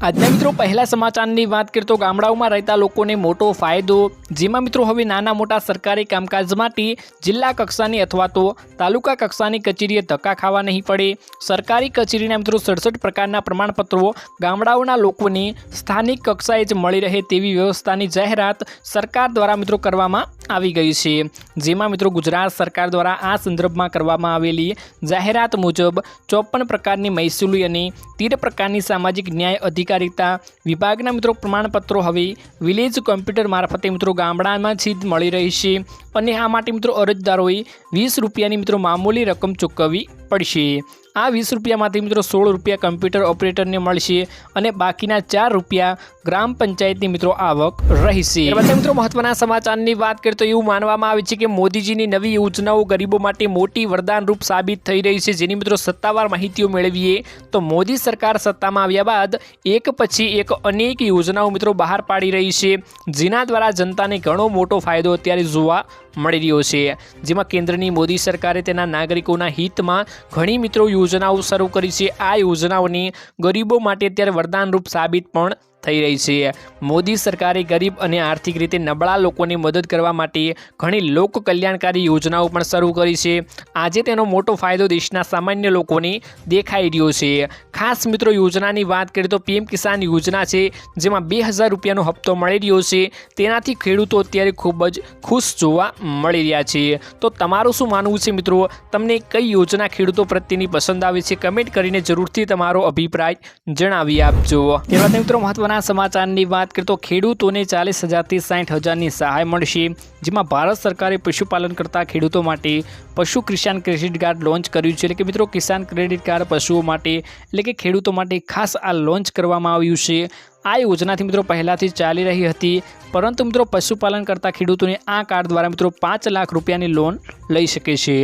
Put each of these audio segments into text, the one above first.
આજના મિત્રો, પહેલા સમાચારની વાત કરીએ તો ગામડાઓમાં રહેતા લોકોને મોટો ફાયદો. જેમાં મિત્રો, હવે નાના મોટા સરકારી કામકાજ માટે જિલ્લા કક્ષાની અથવા તો તાલુકા કક્ષાની કચેરીએ ધક્કા ખાવા નહીં પડે. સરકારી કચેરીના મિત્રો, સડસઠ પ્રકારના પ્રમાણપત્રો ગામડાઓના લોકોને સ્થાનિક કક્ષાએ જ મળી રહે તેવી વ્યવસ્થાની જાહેરાત સરકાર દ્વારા મિત્રો કરવામાં આવી ગઈ છે. જેમાં મિત્રો, ગુજરાત સરકાર દ્વારા આ સંદર્ભમાં કરવામાં આવેલી જાહેરાત મુજબ ચોપન પ્રકારની મહેસૂલી અને તેર પ્રકારની સામાજિક ન્યાય અધિકારિતા વિભાગના મિત્રો પ્રમાણપત્રો હવે વિલેજ કોમ્પ્યુટર મારફતે મિત્રો ગામડામાં જ મળી રહેશે અને આ માટે મિત્રો અરજદારોએ વીસ રૂપિયાની મિત્રો મામૂલી રકમ ચૂકવવી પડશે. આ વીસ રૂપિયામાંથી મિત્રો સોળ રૂપિયા કમ્પ્યુટર ઓપરેટરને મળશે અને બાકીના ચાર રૂપિયા ગ્રામ પંચાયતની મિત્રો આવક રહેશે. મિત્રો મહત્વના સમાચારની વાત કરીએ તો એવું માનવામાં આવે છે કે મોદીજીની નવી યોજનાઓ ગરીબો માટે મોટી વરદાનરૂપ સાબિત થઈ રહી છે. જેની મિત્રો સત્તાવાર માહિતીઓ મેળવીએ તો મોદી સરકાર સત્તામાં આવ્યા બાદ એક પછી એક અનેક યોજનાઓ મિત્રો બહાર પાડી રહી છે. જેના દ્વારા જનતાને ઘણો મોટો ફાયદો અત્યારે જોવા મળી રહ્યો છે. જેમાં કેન્દ્રની મોદી સરકારે તેના નાગરિકોના હિતમાં ઘણી મિત્રો યોજનાઓ શરૂ કરી છે. આ યોજનાઓની ગરીબો માટે અત્યારે વરદાનરૂપ સાબિત પણ થઈ રહી છે. મોદી સરકારે ગરીબ અને આર્થિક રીતે નબળા લોકોની મદદ કરવા માટે ઘણી લોક કલ્યાણકારી યોજનાઓ પણ શરૂ કરી છે. આજે તેનો મોટો ફાયદો દેશના સામાન્ય લોકોને દેખાઈ રહ્યો છે. ખાસ મિત્રો, યોજનાની વાત કરીએ તો પીએમ કિસાન યોજના છે, જેમાં બે હજાર રૂપિયાનો હપ્તો મળી રહ્યો છે. તેનાથી ખેડૂતો અત્યારે ખૂબ જ ખુશ જોવા મળી રહ્યા છે. તો તમારું શું માનવું છે મિત્રો? તમને કઈ યોજના ખેડૂતો પ્રત્યેની પસંદ આવે છે? કમેન્ટ કરીને જરૂરથી તમારો અભિપ્રાય જણાવી આપજો. ત્યારબાદ મિત્રો, મહત્વના સમાચારની વાત કરીએ તો ખેડૂતોને ચાલીસ હજારથી સાઠ હજારની સહાય મળશે, જેમાં ભારત સરકારે પશુપાલન કરતા ખેડૂતો માટે પશુ કિસાન ક્રેડિટ કાર્ડ લોન્ચ કર્યું છે. એટલે કે મિત્રો, કિસાન ક્રેડિટ કાર્ડ પશુઓ માટે, એટલે કે ખેડૂતો માટે ખાસ આ લોન્ચ કરવામાં આવ્યું છે. આ યોજનાથી મિત્રો પહેલાંથી ચાલી રહી હતી, પરંતુ મિત્રો પશુપાલન કરતા ખેડૂતોને આ કાર્ડ દ્વારા મિત્રો પાંચ લાખ રૂપિયાની લોન લઈ શકે છે.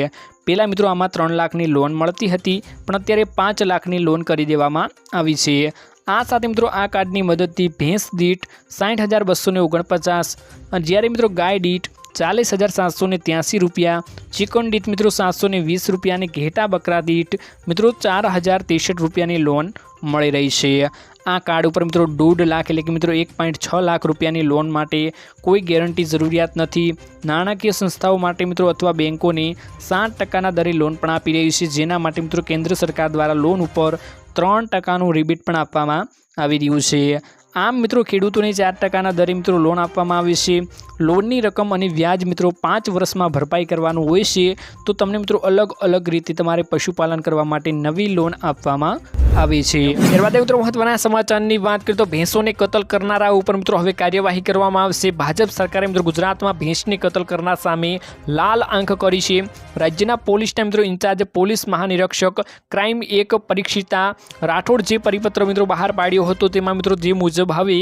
પહેલાં મિત્રો આમાં ત્રણ લાખની લોન મળતી હતી, પણ અત્યારે પાંચ લાખની લોન કરી દેવામાં આવી છે. આ સાથે મિત્રો, આ કાર્ડની મદદથી ભેંસ દીઠ સાઠ હજાર બસો ને ઓગણપચાસ જ્યારે મિત્રો ગાય દીઠ ચાલીસ હજાર સાતસો ને ત્યાંસી રૂપિયા, ચિકન દીઠ મિત્રો સાતસો ને વીસ રૂપિયાની ઘેટા બકરા દીઠ મિત્રો ચાર હજાર ત્રેસઠ રૂપિયાની લોન મળી રહી છે. આ કાર્ડ ઉપર મિત્રો દોઢ લાખ એટલે કે મિત્રો એક પોઈન્ટ છ લાખ રૂપિયાની લોન માટે કોઈ ગેરંટી જરૂરિયાત નથી. નાણાકીય સંસ્થાઓ માટે મિત્રો અથવા બેંકોને સાત ટકાના દરે લોન પણ આપી રહી છે. જેના માટે મિત્રો કેન્દ્ર સરકાર દ્વારા લોન ઉપર ત્રણ ટકાનું રિબીટ પણ આપવામાં આવી રહ્યું છે. આમ મિત્રો ખેડૂતોને ચાર ટકાના દરે મિત્રો લોન આપવામાં આવે છે. લોનની રકમ અને વ્યાજ મિત્રો પાંચ વર્ષમાં ભરપાઈ કરવાનું હોય છે. તો તમને મિત્રો અલગ અલગ રીતે તમારે પશુપાલન કરવા માટે નવી લોન આપવામાં આવે છે. ત્યારબાદ મિત્રો મહત્વના સમાચારની વાત કરીએ તો ભેંસોને કતલ કરનારા ઉપર મિત્રો હવે કાર્યવાહી કરવામાં આવશે. ભાજપ સરકારે મિત્રો ગુજરાતમાં ભેંસને કતલ કરનાર સામે લાલ આંખ કરી છે. રાજ્યના પોલીસના મિત્રો ઇન્ચાર્જ પોલીસ મહાનિરીક્ષક ક્રાઇમ એક પરીક્ષિતા રાઠોડ જે પરિપત્ર મિત્રો બહાર પાડ્યો હતો તેમાં મિત્રો જે મુજબ હવે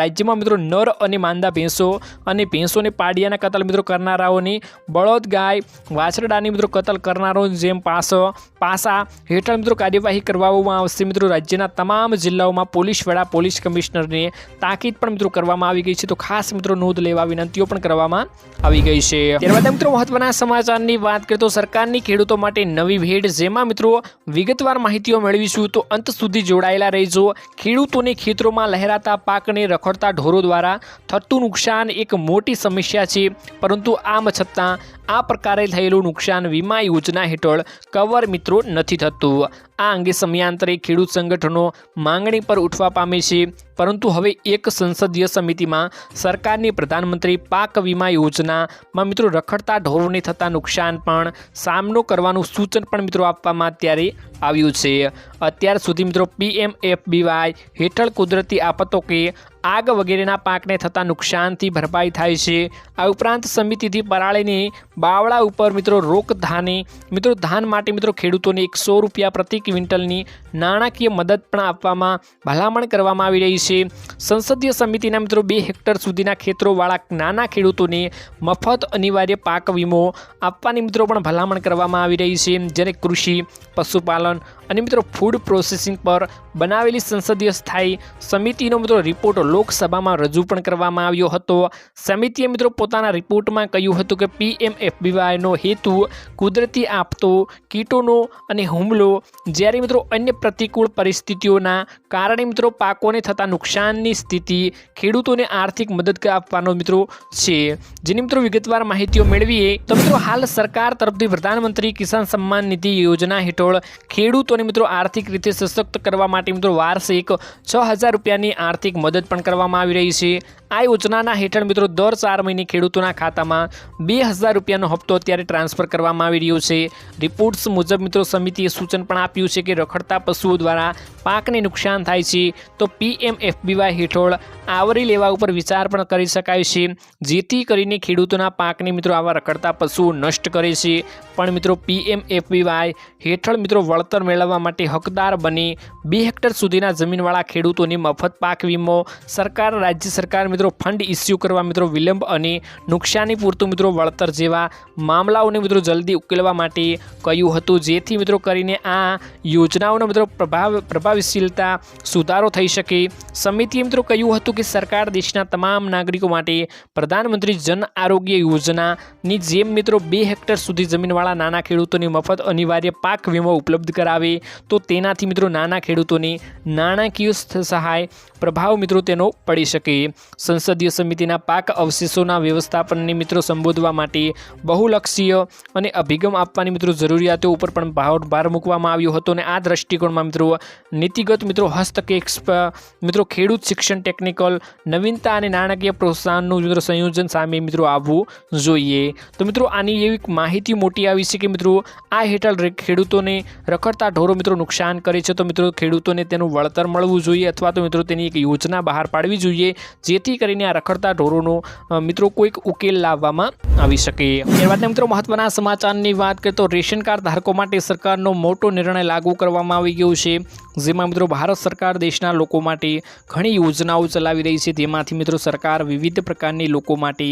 રાજ્યમાં મિત્રો નર અને માંદા ભેંસો અને ભેંસોને પાડિયાના કતલ મિત્રો કરનારાઓની બળદ ગાય વાછરડાની મિત્રો કતલ કરનારો જેમ પાસો પાસા હેઠળ મિત્રો કાર્યવાહી કરવામાં આવશે. મિત્રો રાજ્યના તમામ જિલ્લાઓમાં પોલીસ વડા, પોલીસ કમિશનરને તાકીદ પણ મિત્રો કરવામાં આવી ગઈ છે. તો ખાસ મિત્રો નોંધ લેવા વિનંતીઓ પણ કરવામાં આવી ગઈ છે. ત્યારબાદ મિત્રો મહત્વના સમાચારની વાત કરીએ તો સરકારની ખેડૂતો માટે નવી ભેટ જેમાં મિત્રો વિગતવાર માહિતીઓ મેળવીશું. તો અંત સુધી જોડાયેલા રહેજો. ખેડૂતોને ખેતરોમાં લહેરાતા પાકને રખડતા ઢોરો દ્વારા થતું નુકસાન એક મોટી સમસ્યા છે. પરંતુ આમ છતાં આ પ્રકારે થયેલું નુકસાન વીમા યોજના હેઠળ કવર મિત્રો નથી થતું. આ અંગે સમયાંતરે ખેડૂત સંગઠનો માંગણી પર ઉઠવા પામે છે. પરંતુ હવે એક સંસદીય સમિતિમાં સરકારની પ્રધાનમંત્રી પાક વીમા યોજનામાં મિત્રો રખડતા ઢોરોને થતા નુકસાન પણ સામનો કરવાનું સૂચન પણ મિત્રો આપવામાં અત્યારે આવ્યું છે. અત્યાર સુધી મિત્રો પીએમએફબીવાય હેઠળ કુદરતી આફતો કે આગ વગેરેના પાકને થતા નુકસાનથી ભરપાઈ થાય છે. આ ઉપરાંત સમિતિથી પરાળીની બાવળા ઉપર મિત્રો રોક ધાને, મિત્રો ધાન માટે મિત્રો ખેડૂતોને એકસો રૂપિયા પ્રતિ ક્વિન્ટલની નાણાકીય મદદ પણ આપવામાં ભલામણ કરવામાં આવી રહી છે. સંસદીય સમિતિના મિત્રો બે હેક્ટર સુધીના ખેતરોવાળા નાના ખેડૂતોને મફત અનિવાર્ય પાક વીમો આપવાની મિત્રો પણ ભલામણ કરવામાં આવી રહી છે. જ્યારે કૃષિ પશુપાલન અને મિત્રો ફૂડ પ્રોસેસિંગ પર બનાવેલી સંસદીય સ્થાયી સમિતિનો મિત્રો રિપોર્ટ લોકસભામાં રજૂ પણ કરવામાં આવ્યો હતો. સમિતિએ મિત્રો પોતાના રિપોર્ટમાં કહ્યું હતું કે પીએમએફબીવાયનો હેતુ કુદરતી આપતો, કીટોનો અને હુમલો જ્યારે મિત્રો અન્ય પ્રતિકૂળ પરિસ્થિતિઓના કારણે મિત્રો પાકોને થતા નુકસાનની સ્થિતિ, ખેડૂતોને આર્થિક મદદ આપવાનો મિત્રો છે. જેની મિત્રો વિગતવાર માહિતીઓ મેળવીએ તો મિત્રો હાલ સરકાર તરફથી પ્રધાનમંત્રી કિસાન સન્માન નિધિ યોજના હેઠળ ખેડૂતોને મિત્રો આર્થિક રીતે સશક્ત કરવા માટે મિત્રો વાર્ષિક છ હજાર રૂપિયાની આર્થિક મદદ પણ કરવામાં આવી રહી છે. આ યોજનાના હેઠળ મિત્રો દર ચાર મહિને ખેડૂતોના ખાતામાં બે હજાર રૂપિયાનો હપ્તો અત્યારે ટ્રાન્સફર કરવામાં આવી રહ્યો છે. રિપોર્ટ્સ મુજબ મિત્રો સમિતિએ સૂચન પણ આપ્યું છે કે રખડતા પશુઓ દ્વારા પાકને નુકસાન થાય છે. તો પીએમએફબીવાય હેઠળ આવરી લેવા ઉપર વિચાર પણ કરી શકાય છે. જેથી કરીને ખેડૂતોના પાકને મિત્રો આવા રખડતા પશુઓ નષ્ટ કરે છે. પણ મિત્રો પીએમએફબીવાય હેઠળ મિત્રો વળતર મેળવવા માટે હકદાર બની બે હેક્ટર સુધીના જમીનવાળા ખેડૂતોની મફત પાક વીમો. સરકાર, રાજ્ય સરકાર મિત્રો ફંડ ઇસ્યુ કરવા મિત્રો વિલંબ અને નુકસાની પૂરતું મિત્રો વળતર જેવા મામલાઓને મિત્રો જલ્દી ઉકેલવા માટે કહ્યું હતું. જેથી મિત્રો કરીને આ યોજનાઓનો મિત્રો પ્રભાવ, પ્રભાવશીલતા સુધારો થઈ શકે. સમિતિએ મિત્રો કહ્યું હતું કે સરકાર દેશના તમામ નાગરિકો માટે પ્રધાનમંત્રી જન આરોગ્ય યોજનાની જેમ મિત્રો બે હેક્ટર સુધી જમીનવાળા નાના ખેડૂતોની મફત અનિવાર્ય પાક વીમો ઉપલબ્ધ કરાવે, તો તેનાથી મિત્રો નાના ખેડૂતોને નાણાકીય સહાય, પ્રભાવ મિત્રો તેનો પડી શકે. સંસદીય સમિતિના પાક અવશેષોના વ્યવસ્થાપનને મિત્રો સંબોધવા માટે બહુલક્ષીય અને અભિગમ આપવાની મિત્રો જરૂરિયાતો ઉપર પણ ભાર મૂકવામાં આવ્યો હતો અને આ દ્રષ્ટિકોણમાં મિત્રો નીતિગત મિત્રો હસ્તક્ષેપ મિત્રો ખેડૂત શિક્ષણ ટેકનિકલ નવીનતા અને નાણાકીય પ્રોત્સાહનનું મિત્રો સંયોજન સામે મિત્રો આવવું જોઈએ. તો મિત્રો આની એવી માહિતી મોટી આવી છે કે મિત્રો આ હેઠળ રે- ખેડૂતોને રખડતા ઢોરો મિત્રો નુકસાન કરે છે, તો મિત્રો ખેડૂતોને તેનું વળતર મળવું જોઈએ અથવા તો મિત્રો તેની એક યોજના બહાર પાડવી જોઈએ, જેથી કરીને આ રખડતા ઢોરોનો મિત્રો કોઈક ઉકેલ લાવવામાં આવી શકે. ત્યારબાદ મિત્રો મહત્વના સમાચારની વાત કરીએ તો રેશન કાર્ડ ધારકો માટે સરકારનો મોટો નિર્ણય લાગુ કરવામાં આવી ગયો છે, જેમાં મિત્રો ભારત સરકાર દેશના લોકો માટે ઘણી યોજનાઓ ચલાવી રહી છે તેમાંથી મિત્રો સરકાર વિવિધ પ્રકારની લોકો માટે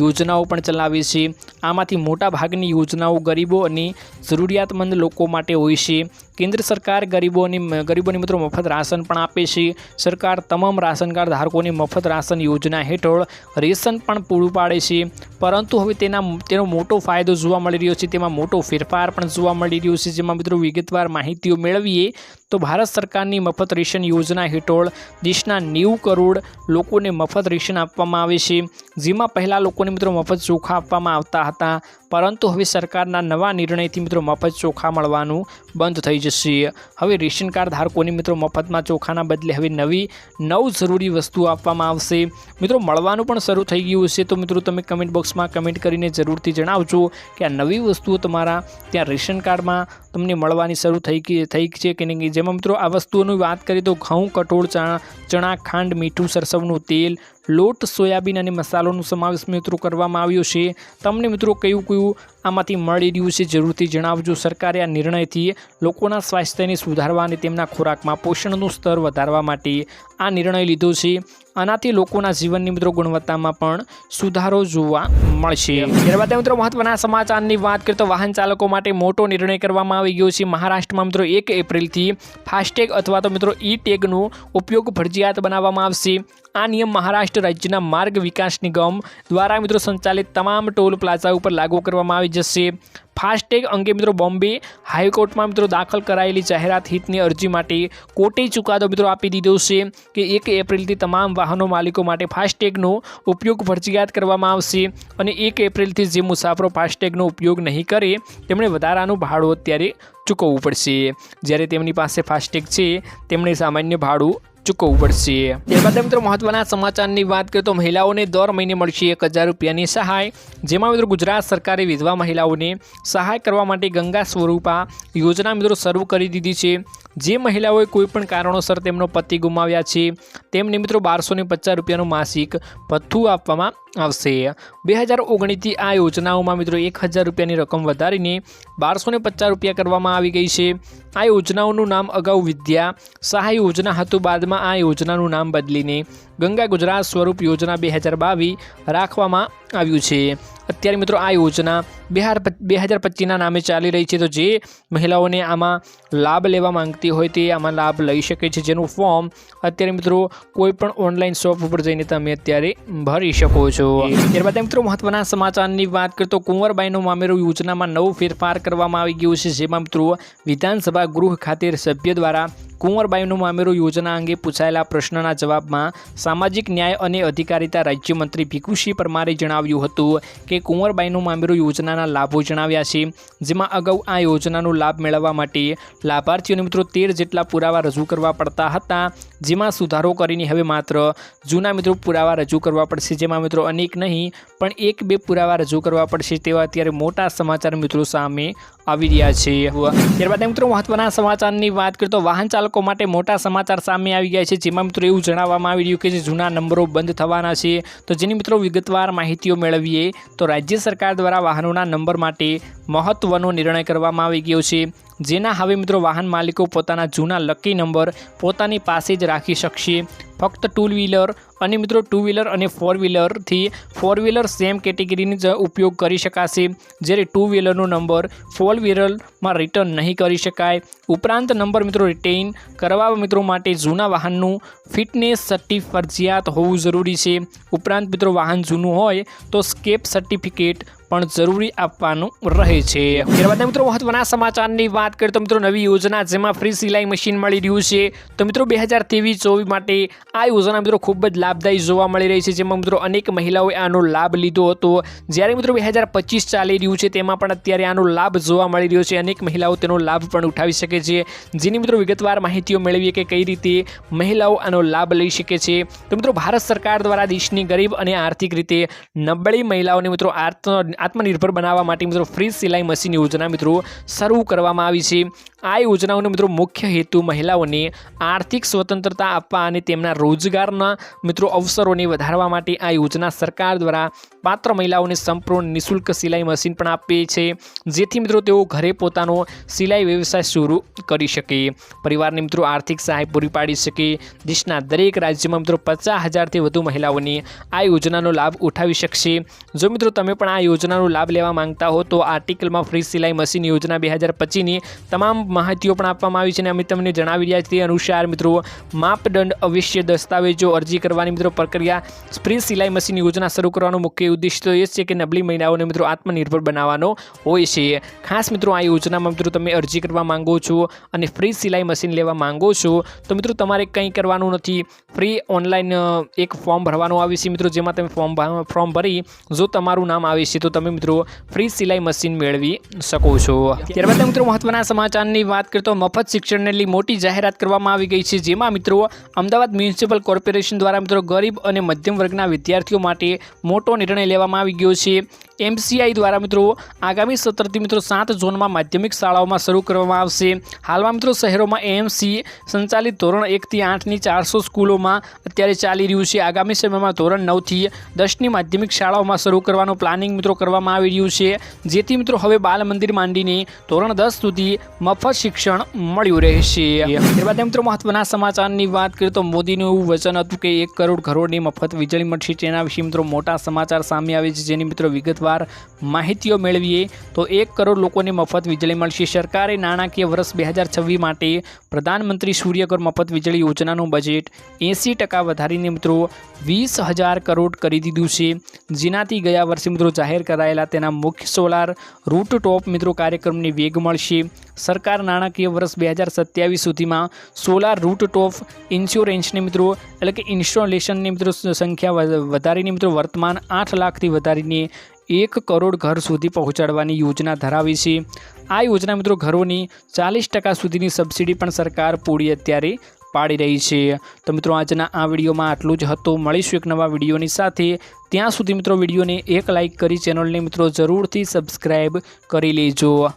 યોજનાઓ પણ ચલાવે છે. આમાંથી મોટા ભાગની યોજનાઓ ગરીબો અને જરૂરિયાતમંદ લોકો માટે હોય છે. કેન્દ્ર સરકાર ગરીબોની ગરીબોની મિત્રો મફત રાશન પણ આપે છે. સરકાર તમામ રાશન કાર્ડ ધારકોને મફત રાશન યોજના હેઠળ રેશન પણ પૂરું પાડે છે. પરંતુ હવે તેના તેનો મોટો ફાયદો જોવા મળી રહ્યો છે. તેમાં મોટો ફેરફાર પણ જોવા મળી રહ્યો છે. જેમાં મિત્રો વિગતવાર માહિતીઓ મેળવીએ તો ભારત સરકારની મફત રેશન યોજના હેઠળ દેશના નેવું કરોડ લોકોને મફત રેશન આપવામાં આવે છે. જેમાં પહેલાં લોકોને મિત્રો મફત ચોખા આપવામાં આવતા હતા. પરંતુ હવે સરકારના નવા નિર્ણયથી મિત્રો મફત ચોખા મળવાનું બંધ થઈ જશે. હવે રેશન કાર્ડ ધારકોને મિત્રો મફતમાં ચોખાના બદલે હવે નવી, નવ જરૂરી વસ્તુઓ આપવામાં આવશે. મિત્રો મળવાનું પણ શરૂ થઈ ગયું છે, તો મિત્રો તમે કમેન્ટ બોક્સમાં કમેન્ટ કરીને જરૂરથી જણાવજો કે આ નવી વસ્તુઓ તમારા ત્યાં રેશન કાર્ડમાં તમને મળવાની શરૂ થઈ ગઈ, થઈ છે કે નહીં. જેમાં મિત્રો આ વસ્તુઓની વાત કરીએ તો ઘઉં, કઠોળ, ચણા ચણા ખાંડ મીઠું, સરસવનું તેલ લોટ, સોયાબીન અને મસાલોનો સમાવેશ મિત્રો કરવામાં આવ્યો છે. તમને મિત્રો કયું કયું આમાંથી મળી રહ્યું છે જરૂરથી જણાવજો. સરકારે આ નિર્ણયથી લોકોના સ્વાસ્થ્યને સુધારવા અને તેમના ખોરાકમાં પોષણનું સ્તર વધારવા માટે આ નિર્ણય લીધો છે. આનાથી લોકોના જીવનની મિત્રો ગુણવત્તામાં પણ સુધારો જોવા મળશે. ત્યારબાદ મિત્રો મહત્વના સમાચારની વાત કરીએ તો વાહન ચાલકો માટે મોટો નિર્ણય કરવામાં આવી ગયો છે. મહારાષ્ટ્રમાં મિત્રો એક એપ્રિલથી ફાસ્ટેગ અથવા તો મિત્રો ઈ ટેગનો ઉપયોગ ફરજિયાત બનાવવામાં આવશે. આ નિયમ મહારાષ્ટ્ર રાજ્યના માર્ગ વિકાસ નિગમ દ્વારા મિત્રો સંચાલિત તમામ ટોલ પ્લાઝા ઉપર લાગુ કરવામાં આવી જશે. ફાસ્ટેગ અંગે મિત્રો બોમ્બે હાઈકોર્ટમાં મિત્રો દાખલ કરાયેલી જાહેરાત હિતની અરજી માટે કોર્ટે ચુકાદો મિત્રો આપી દીધો છે કે એક એપ્રિલથી તમામ વાહનો માલિકો માટે ફાસ્ટેગનો ઉપયોગ ફરજિયાત કરવામાં આવશે અને એક એપ્રિલથી જે મુસાફરો ફાસ્ટેગનો ઉપયોગ નહીં કરે, તેમણે વધારાનું ભાડું અત્યારે ચૂકવવું પડશે. જ્યારે તેમની પાસે ફાસ્ટેગ છે, તેમણે સામાન્ય ભાડું ચૂકવવું પડશે. ત્યારબાદ મિત્રો મહત્વના સમાચારની વાત કરીએ તો મહિલાઓને દર મહિને મળશે એક હજાર રૂપિયાની સહાય. જેમાં મિત્રો ગુજરાત સરકારે વિધવા મહિલાઓને સહાય કરવા માટે ગંગા સ્વરૂપા યોજના મિત્રો શરૂ કરી દીધી છે. જે મહિલાઓએ કોઈપણ કારણોસર તેમનો પતિ ગુમાવ્યા છે, તેમને મિત્રો બારસો ને પચાસ રૂપિયાનું માસિક ભથ્થું આપવામાં આવશે. બે હજાર ઓગણીસથી આ યોજનાઓમાં મિત્રો એક હજાર રૂપિયાની રકમ વધારીને બારસો ને પચાસ રૂપિયા કરવામાં આવી ગઈ છે. આ યોજનાઓનું નામ અગાઉ વિદ્યા સહાય યોજના હતું, બાદમાં આ યોજનાનું નામ બદલીને ગંગા ગુજરાત સ્વરૂપ યોજના બે હજાર બાવીસ રાખવામાં આવ્યું છે. અત્યારે મિત્રો આ યોજના બિહાર બે હજાર પચીસના નામે ચાલી રહી છે. તો જે મહિલાઓને આમાં લાભ લેવા માંગતી હોય તે આમાં લાભ લઈ શકે છે. જેનું ફોર્મ અત્યારે મિત્રો કોઈ પણ ઓનલાઈન શોપ ઉપર જઈને તમે અત્યારે ભરી શકો છો. ત્યારબાદ મિત્રો મહત્વના સમાચારની વાત કરતો કુંવરબાઈનો મામેરું યોજનામાં નવો ફેરફાર કરવામાં આવી ગયો છે. જેમાં મિત્રો વિધાનસભા ગૃહ ખાતે સભ્ય દ્વારા કુંવરબાઈનું મામેરું યોજના અંગે પૂછાયેલા પ્રશ્નના જવાબમાં સામાજિક ન્યાય અને અધિકારિતા રાજ્યમંત્રી ભીખુસિંહ પરમારે જણાવ્યું હતું કે કુંવરબાઈનું મામેરું યોજનાના લાભો જણાવ્યા છે, જેમાં અગાઉ આ યોજનાનો લાભ મેળવવા માટે લાભાર્થીઓને મિત્રો તેર જેટલા પુરાવા રજૂ કરવા પડતા હતા, જેમાં સુધારો કરીને હવે માત્ર જૂના મિત્રો પુરાવા રજૂ કરવા પડશે, જેમાં મિત્રો અનેક નહીં, પણ એક બે પુરાવા રજૂ કરવા પડશે તેવા અત્યારે મોટા સમાચાર મિત્રો સામે આવી રહ્યા છે ત્યારબાદ મિત્રો, મહત્વના સમાચારની વાત કરીએ તો વાહન ચાલકો માટે મોટા સમાચાર સામે આવી ગયા છે. જેમાં મિત્રો એવું જણાવવામાં આવી રહ્યું કે જૂના નંબરો બંધ થવાના છે. તો જેની મિત્રો વિગતવાર માહિતીઓ મેળવીએ, તો રાજ્ય સરકાર દ્વારા વાહનોના નંબર માટે મહત્વનો નિર્ણય કરવામાં આવી ગયો છે. જેના હવે મિત્રો વાહન માલિકો પોતાના જૂના લકી નંબર પોતાની પાસે જ રાખી શકશે. ફક્ત ટુ વ્હીલર અને મિત્રો ટુ વ્હીલર અને ફોર વ્હીલરથી ફોર વ્હીલર સેમ કેટેગરીની જ ઉપયોગ કરી શકાશે. જ્યારે ટુ વ્હીલરનો નંબર ફોર વ્હીલરમાં રિટર્ન નહીં કરી શકાય. ઉપરાંત નંબર મિત્રો રિટેઇન કરવા મિત્રો માટે જૂના વાહનનું ફિટનેસ સર્ટી ફરજિયાત હોવું જરૂરી છે. ઉપરાંત મિત્રો વાહન જૂનું હોય તો સ્કેપ સર્ટિફિકેટ પણ જરૂરી આપવાનું રહે છે. ત્યારબાદ મિત્રો મહત્વના સમાચારની વાત કરીએ તો મિત્રો નવી યોજના જેમાં ફ્રી સિલાઈ મશીન મળી રહ્યું છે. તો મિત્રો બે હજાર ત્રેવીસ ચોવીસ માટે આ યોજના મિત્રો ખૂબ જ લાભદાયી જોવા મળી રહી છે. જેમાં મિત્રો અનેક મહિલાઓએ આનો લાભ લીધો હતો. જ્યારે મિત્રો બે હજાર પચીસ ચાલી રહ્યું છે તેમાં પણ અત્યારે આનો લાભ જોવા મળી રહ્યો છે. અનેક મહિલાઓ તેનો લાભ પણ ઉઠાવી શકે છે. જેની મિત્રો વિગતવાર માહિતીઓ મેળવીએ કે કઈ રીતે મહિલાઓ આનો લાભ લઈ શકે છે. તો મિત્રો ભારત સરકાર દ્વારા દેશની ગરીબ અને આર્થિક રીતે નબળી મહિલાઓને મિત્રો આર્થ આત્મનિર્ભર બનાવવા માટે મિત્રો ફ્રી સિલાઈ મશીન યોજના મિત્રો શરૂ કરવામાં આવી છે. આ યોજનાઓનો મિત્રો મુખ્ય હેતુ મહિલાઓને આર્થિક સ્વતંત્રતા આપવા અને તેમના રોજગારના મિત્રો અવસરોને વધારવા માટે આ યોજના સરકાર દ્વારા પાત્ર મહિલાઓને સંપૂર્ણ નિઃશુલ્ક સિલાઈ મશીન પણ આપે છે, જેથી મિત્રો તેઓ ઘરે પોતાનો સિલાઈ વ્યવસાય શરૂ કરી શકે. પરિવારને મિત્રો આર્થિક સહાય પૂરી પાડી શકે. દેશના દરેક રાજ્યમાં મિત્રો પચાસ હજારથી વધુ મહિલાઓની આ યોજનાનો લાભ ઉઠાવી શકશે. જો મિત્રો તમે પણ આ યોજનાનો લાભ લેવા માંગતા હો તો આર્ટિકલમાં ફ્રી સિલાઈ મશીન યોજના બે હજાર પચીસની તમામ માહિતીઓ પણ આપવામાં આવી છે અને અમે તમને જણાવી રહ્યા છીએ અનુસાર મિત્રો, માપદંડ અવશ્ય દસ્તાવેજો અરજી કરવાની મિત્રો પ્રક્રિયા ફ્રી સિલાઈ મશીન યોજના શરૂ કરવાનો મુખ્ય ઉદ્દેશ તો એ છે કે નબળી મહિલાઓને મિત્રો આત્મનિર્ભર બનાવવાનો હોય છે. ખાસ મિત્રો આ યોજનામાં મિત્રો તમે અરજી કરવા માંગો છો અને ફ્રી સિલાઈ મશીન લેવા માંગો છો તો મિત્રો તમારે કંઈ કરવાનું નથી. ફ્રી ઓનલાઈન એક ફોર્મ ભરવાનું આવે છે મિત્રો જેમાં તમે ફોર્મ ફોર્મ ભરી જો તમારું નામ આવે છે તો તમે મિત્રો ફ્રી સિલાઈ મશીન મેળવી શકો છો. ત્યારબાદ મિત્રો મહત્વના સમાચારની વાત કરતો મફત શિક્ષણને લઈ મોટી જાહેરાત કરવામાં આવી ગઈ છે, જેમાં મિત્રો અમદાવાદ મ્યુનિસિપલ કોર્પોરેશન દ્વારા મિત્રો ગરીબ અને મધ્યમ વર્ગના વિદ્યાર્થીઓ માટે મોટો નિર્ણય લેવામાં આવી ગયો છે. એમસીઆઈ દ્વારા મિત્રો આગામી સત્રથી મિત્રો સાત ઝોનમાં માધ્યમિક શાળાઓમાં શરૂ કરવામાં આવશે. હાલમાં મિત્રો શહેરોમાં એએમસી સંચાલિત ધોરણ એકથી આઠની ચારસો સ્કૂલોમાં અત્યારે ચાલી રહ્યું છે. આગામી સમયમાં ધોરણ નવથી દસની માધ્યમિક શાળાઓમાં શરૂ કરવાનું પ્લાનિંગ મિત્રો કરવામાં આવી રહ્યું છે. જેથી મિત્રો હવે બાલ મંદિર માંડીને ધોરણ દસ સુધી મફત શિક્ષણ મળ્યું રહેશે. ત્યારબાદ મિત્રો મહત્વના સમાચારની વાત કરીએ તો મોદીનું એવું વચન હતું કે એક કરોડ ઘરોની મફત વીજળી મળશે. તેના વિશે મિત્રો મોટા સમાચાર સામે આવે છે. જેની મિત્રો વિગતવાર માહિતીઓ મેળવીએ, તો એક કરોડ લોકોને મફત વીજળી મળશે. સરકારે નાણાકીય વર્ષ બે હજાર છવ્વીસ માટે પ્રધાનમંત્રી સૂર્યઘર મફત વીજળી યોજનાનું બજેટ એંસી ટકા વધારીને મિત્રો વીસ હજાર કરોડ કરી દીધું છે. જેનાથી ગયા વર્ષે મિત્રો જાહેર કરાયેલા તેના મુખ્ય સોલાર રૂટ ટોપ મિત્રો કાર્યક્રમને વેગ મળશે. સરકાર નાણાકીય વર્ષ બે હજાર સત્યાવીસ સુધીમાં સોલાર રૂટ ટોપ ઇન્સ્યોરન્સને મિત્રો એટલે કે ઇન્સ્ટોલેશનની મિત્રો સંખ્યા વધારીને મિત્રો વર્તમાન આઠ લાખથી વધારીને એક કરોડ ઘર સુધી પહોંચાડવાની યોજના ધરાવી છે. આ યોજના મિત્રો ઘરોની ચાલીસ ટકા સુધીની સબસિડી પણ સરકાર પૂરી અત્યારે પાડી રહી છે. તો મિત્રો આજના આ વિડીયોમાં આટલું જ હતું. મળીશું એક નવા વિડીયોની સાથે. ત્યાં સુધી મિત્રો વિડીયોને એક લાઇક કરી ચેનલને મિત્રો જરૂરથી સબસ્ક્રાઈબ કરી લેજો.